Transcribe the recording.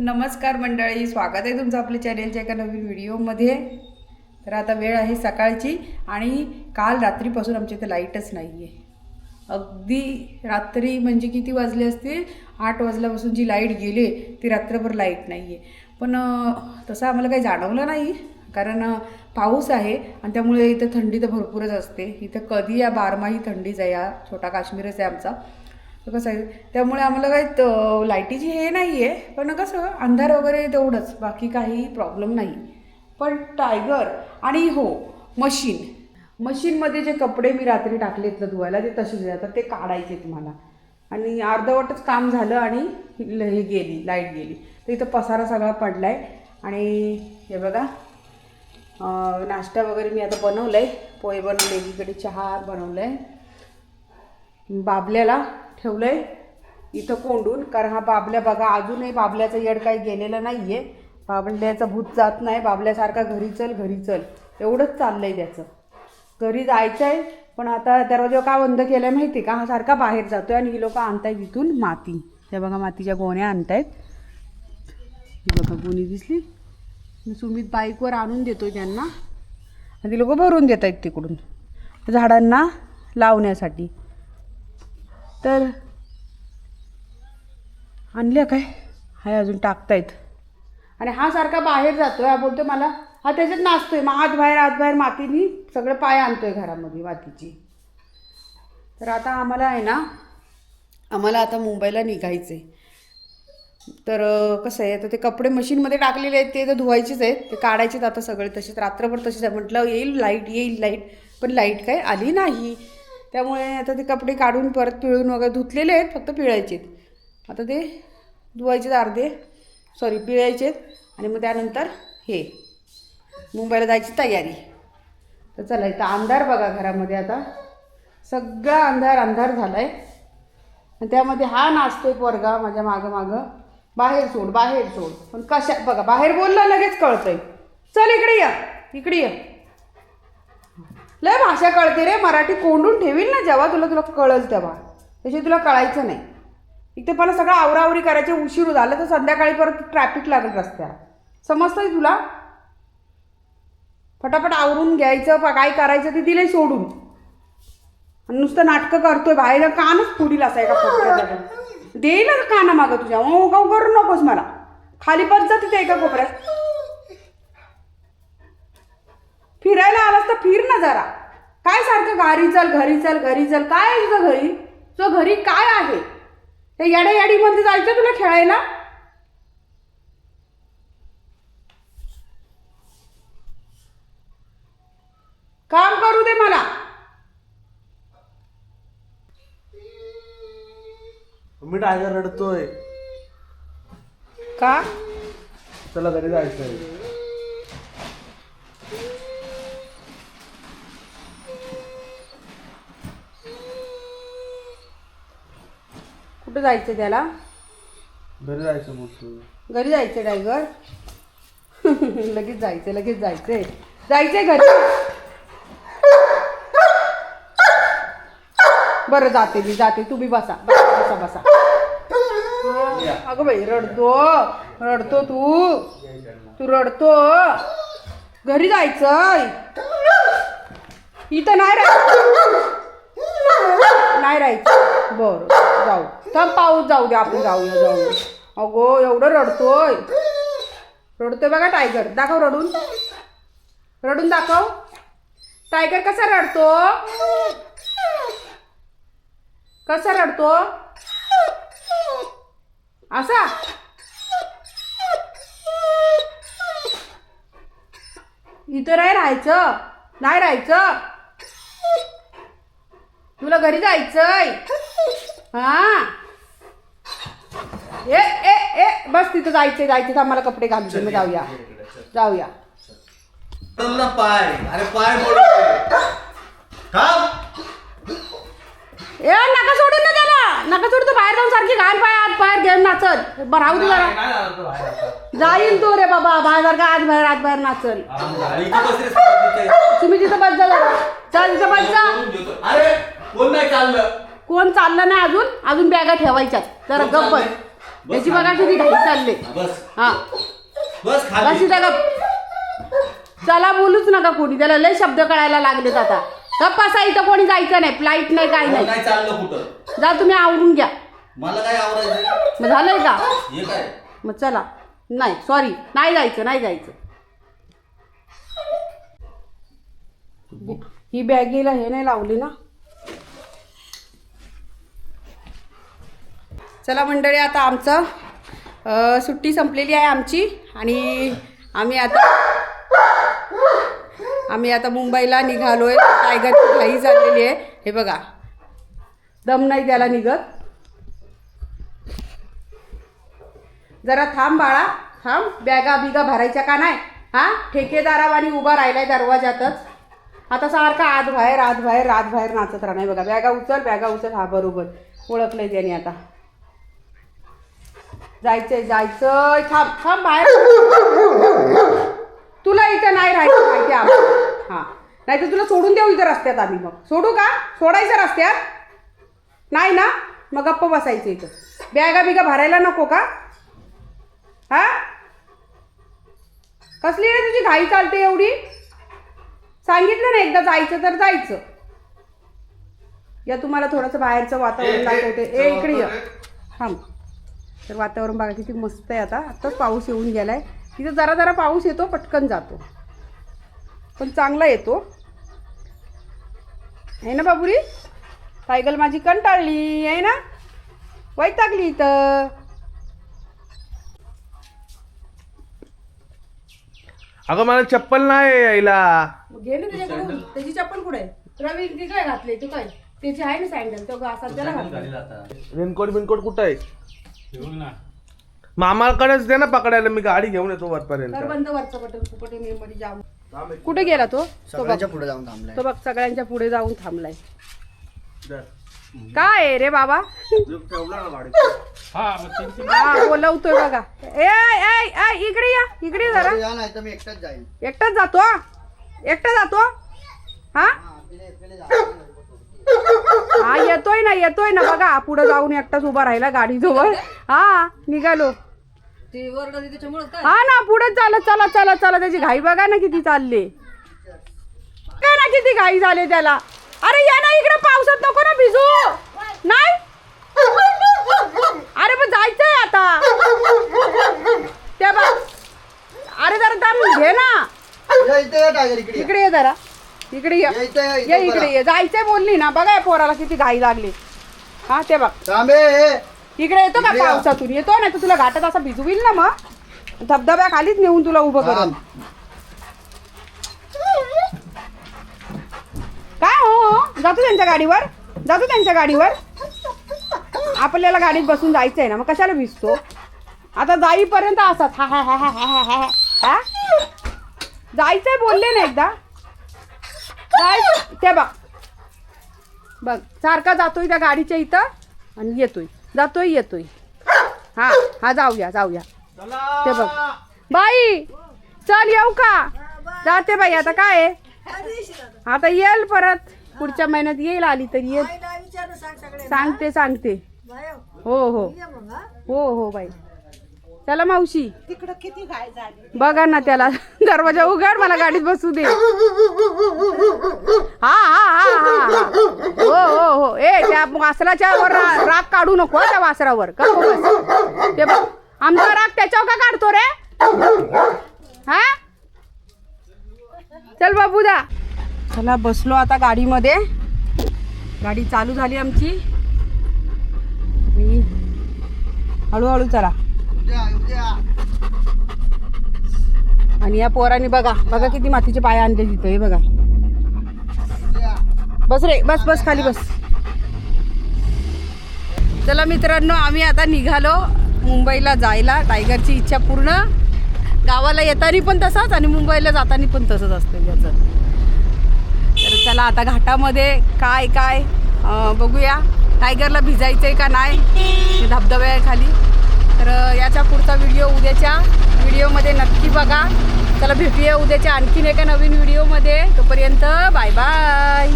नमस्कार मंडळी स्वागत आहे तुमचं आपल्या चॅनेलच्या एका नवीन व्हिडिओमध्ये तर आता वेळ आहे सकाळची आणि काल रात्रीपासून आमच्या इथे लाईटच नाही आहे अगदी रात्री म्हणजे किती वाजले असते आठ वाजल्यापासून जी लाइट गेली ती रात्रभर लाइट नाही आहे पण तसं आम्हाला काही जाणवलं नाही कारण पाऊस आहे आणि त्यामुळे इथं थंडी तर भरपूरच असते. इथं कधी या बारमाही थंडीच आहे या छोटा काश्मीरच आहे आमचा. तर कसं आहे त्यामुळे आम्हाला काही लाईटीची हे नाही आहे पण कसं अंधार वगैरे तेवढंच बाकी काही प्रॉब्लेम नाही. पण टायगर आणि हो मशीन मशीनमध्ये जे कपडे मी रात्री टाकलेत ना धुवायला ते तसेच जातात ते काढायचे तुम्हाला आणि अर्धवटच काम झालं आणि ल- हे गेली लाइट गेली. तर इथं पसारा सगळा पडला आहे आणि हे बघा नाश्ता वगैरे मी आता बनवलं आहे पोहे बनवले एकीकडे चहा बनवलं आहे बाबल्याला ठेवलं आहे इथं कोंडून कारण हा बाबल्या बघा अजूनही बाबल्याचं येड काही गेलेलं नाही आहे बाबल्याचं भूत जात नाही. बाबल्यासारखा घरी चल घरी चल. एवढंच चाललं आहे त्याचं. घरी जायचं आहे पण आता दरवाजा का बंद केलं आहे माहिती आहे का? हा सारखा बाहेर जातो आहे आणि ही लोक आणतायत इथून माती. त्या बघा मातीच्या गोण्या आणतायत. ही बघा गोणी दिसली. मी सुमित बाईकवर आणून देतो त्यांना. आणि ती लोक भरून देत आहेत तिकडून. झाडांना लावण्यासाठी. तर आणल्या काय? हाय अजून टाकतायत. आणि हा सारखा बाहेर जातो हा बोलतो मला हा त्याच्यात नाचतोय मग आत बाहेर आत बाहेर मातीनी सगळं पाय आणतोय घरामध्ये मातीची. तर आता आम्हाला आहे ना आम्हाला आता मुंबईला निघायचं आहे तर कसं आहे आता ते कपडे मशीनमध्ये टाकलेले आहेत ते तर धुवायचेच आहेत ते काढायचेत आता सगळे तसेच रात्रभर तसेच आहे. म्हटलं येईल लाइट येईल लाइट पण लाइट काय आली नाही. त्यामुळे आता ते कपडे काढून परत पिळून वगैरे धुतलेले आहेत फक्त पिळायचे आहेत. आता ते धुवायचेत अर्धे. सॉरी पिळायचे आहेत. आणि मग त्यानंतर हे. मुंबईला जायची तयारी. तर चला इथं अंधार बघा घरामध्ये आता. सगळा अंधार अंधार झाला आहे आणि त्यामध्ये हा नाचतोय पोरगा माझ्या मागं मागं. बाहेर सोड बाहेर सोड. पण कशा बघा बाहेर बोलला लगेच कळतंय. चल इकडे या. इकडे या. लय भाषा कळते रे मराठी कोंडून ठेवील ना जेव्हा तुला तुला कळच तेव्हा. तशी तुला कळायचं नाही. इथे मला सगळं आवरावरी करायचे उशीर झालं तर संध्याकाळी परत ट्रॅफिक लागेल रस्त्याला समजतंय तुला? फटाफट आवरून घ्यायचं काय करायचं ते दिलंय सोडून. आणि नुसतं नाटकं करतोय बाहेर कानच फुडील असायचा फटक्याचा देईल ना काना मागं तुझ्या. ओ गाव करू नकोस मला. खाली पण जा तिथे एका कोपऱ्यात. फिरायला आलास तर फिर ना जरा. काय सारखं घरी चल घरी चल घरी चल काय आहे तुझं घरी? तुझं घरी काय आहे? त्या याड्या याडीमध्ये जायचं तुला खेळायला? काम करू दे मला. मी टायगर रडतोय. का? चला घरी जायचंय. कुठं जायचं त्याला? घरी जायचं मोठं घरी जायचं टायगर लगेच जायचं लगेच जायचंय. जायचंय घरी. बरं जाते मी जाते. तुम्ही बसा. बसा बसा बसा. हा, अगं बाई रडतो. रडतो तू. तू रडतो. घरी जायचंय. इथं नाही राहायचं. नाही राहायचं. बरं. जाऊ. थांब पाऊस जाऊ दे आपण जाऊया जाऊया. अगो एवढं रडतोय. रडतोय बघा टायगर. दाखव रडून. रडून दाखव. टायगर कसा रडतो? कसा रडतो? असा? इथं नाही राहायचं. नाही राहायचं. तुला घरी जायचंय. हा. ए ए ए बस तिथं जायचं तर आम्हाला कपडे घालू दे. मग जाऊया. जाऊया. ना पाय. अरे पाय ए नका सोडून ना त्याला. नका सोडू तू बाहेर जाऊन सारखी घाण पाय आत बाहेर घेऊन नाचल. बरं राहू दे जरा? जाईल तो रे बाबा. बाहेर सारखा आज बाहेर आत बाहेर नाचल. तुम्ही तिथं बस जा जरा. चल तिथं बस जा. अरे कोण नाही चाललं? कोण चाललं नाही अजून? अजून बॅगा ठेवायच्यात. जरा कोण गप्प बस चाललंय? बस याची बघा खाली. किती घाई चालले. हा, बस. हा. खाली. गप चला बोलूच नका कोणी. त्याला लय शब्द कळायला लागलेत आता. गप्प असा इथं कोणी जायचं नाही. फ्लाईट नाही नाही. काय चाललं कुठं? जा तुम्ही आवरून घ्या. मला काय आवरायचं? मग झालंय का? हे काय? मग चला. नाही सॉरी नाही जायचं नाही जायचं. ही बॅगेला हे नाही लावली ना? चला मंडळी आता आमचं सुट्टी संपलेली आहे आमची आणि आम्ही आता आम्ही आता मुंबईला निघालोय. टायगरची घाई झालेली आहे. हे बघा. दम नाही त्याला निघत. जरा थांब बाळा. थांब. बॅगा बिगा भरायच्या का नाही? हा? ठेकेदारावानी उभा राहिलाय दरवाजातच आता सारखा आत बाहेर आत बाहेर आत बाहेर नाचत राहणार बघा बॅगा उचल बॅगा उचल. हा बरोबर. ओळखलंय त्याने आता. जायचंय जायचंय. थांब थांब बाहेर तुला इथं नाही राहायचं माहिती आम्हाला. हां. नाही तर तुला सोडून देऊ इथं रस्त्यात आम्ही मग. सोडू का? सोडायचं रस्त्यात? नाही ना? मग गप्प बसायचं इथं. बॅगा बिगा भरायला नको का? हा? कसली रे तुझी घाई चालते एवढी? सांगितलं ना एकदा जायचं तर जायचं. या तुम्हाला थोडंसं बाहेरचं वातावरण दाखवते. ए इकडे ये. थांब. तर वातावरण बघा किती मस्त आहे आता. आत्ताच पाऊस येऊन गेलाय. तिथं जरा जरा पाऊस येतो पटकन जातो. पण चांगला येतो. आहे ना बाबुरी? सायकल माझी कंटाळली. आहे ना? वैतागली इथं. अगं मला चप्पल नाही यायला. घे ना त्याच्याकडून त्याची चप्पल कुठे? आहे रवी ती काय घातली तू काय? त्याची आहे ना सँडल तो असा त्याला घातला. रेनकोट बिनकोट कुठं आहे? मामाकडेच दे ना पकडायला मी गाडी घेऊन येतो तर वरपर्यंत बंद वरचं बटन फुकट मी मध्ये जाऊ. कुठे गेला तो? तो बघ. पुढे जाऊन थांबलाय. तो बघ सगळ्यांच्या पुढे जाऊन थांबलाय. काय आहे रे बाबा? हा बोलवतोय बघा. ए ए ए इकडे या इकडे जरा. या नाही तर मी एकटाच जाईल एकटाच जातो हा? एकटा जातो? हा? हा येतोय ना येतोय ना. बघा पुढे जाऊन एकटाच उभा राहिला गाडी जवळ हा निघालो. हा ना पुढे चला चला चला चला त्याची घाई बघा ना किती चालले. बघा ना किती घाई झाले त्याला. अरे या ना इकडे पावसात नको ना भिजू. नाही? अरे पण जायचंय आता. त्या बा अरे जरा दम घे ना. इकडे ये जरा. इकडे ये. या इथे इकडे. ये. जायचंय बोलली ना. बघा या पोराला किती घाई लागली. हा ते बघ. थांबे. इकडे येतो का इकडे या. पावसातून? येतो ना तर तुला घाटात असं भिजवील ना मग. धबधब्या खालीच नेऊन तुला उभं करत थांब. काय हो हो? जातो त्यांच्या गाडीवर? जातो त्यांच्या गाडीवर? आपल्याला गाडीत बसून जायचंय ना. मग कशाला भिजतो? आता जाईपर्यंत असाच. हा हा हा हा हा हा हा हा. जायचंय बोलले ना एकदा. ते बघ. बघ सारखा जातोय त्या गाडीच्या इथं आणि येतोय. जातोय येतोय. हा हा जाऊया जाऊया. ते बघ. बाई चल येऊ का? जाते बाई आता काय आहे? आता येईल परत. पुढच्या महिन्यात येईल आली तर येईल. सांगते सांगते. हो हो. हो हो बाई. चला मावशी. बघा ना त्याला. दरवाजा उघड मला गाडीत बसू दे. हा हा हा हा हा. हो हो हो. ए त्या वासराच्या वर रा- राग काढू नको हं त्या वासरावर. का हो बस. ते बघ आमचा राग त्याच्यावर का काढतो रे? हा? चल बाबू दा चला बसलो आता गाडीमध्ये. गाडी चालू झाली आमची. आणि हळूहळू चला. आणि या पोराने बघा बघा किती मातीचे पाय आणले तिथं हे बघा. बस रे बस बस खाली बस. चला मित्रांनो आम्ही आता निघालो मुंबईला जायला. टायगरची इच्छा पूर्ण. गावाला येताना पण तसाच आणि मुंबईला जाताना पण तसंच असतं त्याचं. तर चला आता घाटामध्ये काय काय बघूया. टायगरला भिजायचं आहे का नाही? ते धबधबे आहे खाली तर याचा पुढचा व्हिडिओ उद्याच्या व्हिडिओमध्ये नक्की बघा. चला भेटूया उद्याच्या आणखीन एका नवीन व्हिडिओमध्ये. तोपर्यंत बाय बाय